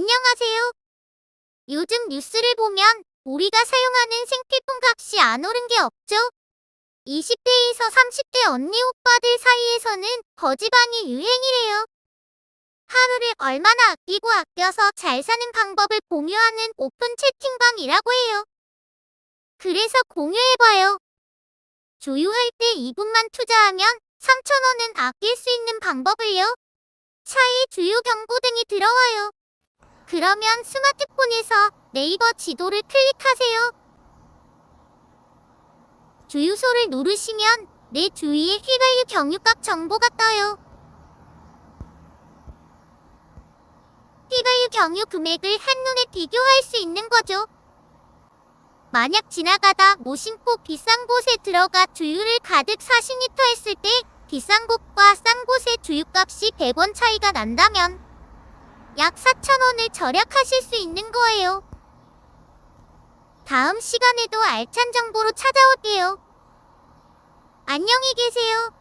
안녕하세요. 요즘 뉴스를 보면 우리가 사용하는 생필품 값이 안 오른 게 없죠? 20대에서 30대 언니 오빠들 사이에서는 거지방이 유행이래요. 하루를 얼마나 아끼고 아껴서 잘 사는 방법을 공유하는 오픈 채팅방이라고 해요. 그래서 공유해봐요. 조유할 때 2분만 투자하면 3,000원은 아낄 수 있는 방법을요. 차에 주요 경고 등이 들어와요. 그러면 스마트폰에서 네이버 지도를 클릭하세요. 주유소를 누르시면 내 주위에 휘발유 경유값 정보가 떠요. 휘발유 경유 금액을 한눈에 비교할 수 있는 거죠. 만약 지나가다 무심코 비싼 곳에 들어가 주유를 가득 40리터 했을 때 비싼 곳과 싼 곳의 주유값이 100원 차이가 난다면 약 4,000원을 절약하실 수 있는 거예요. 다음 시간에도 알찬 정보로 찾아올게요. 안녕히 계세요.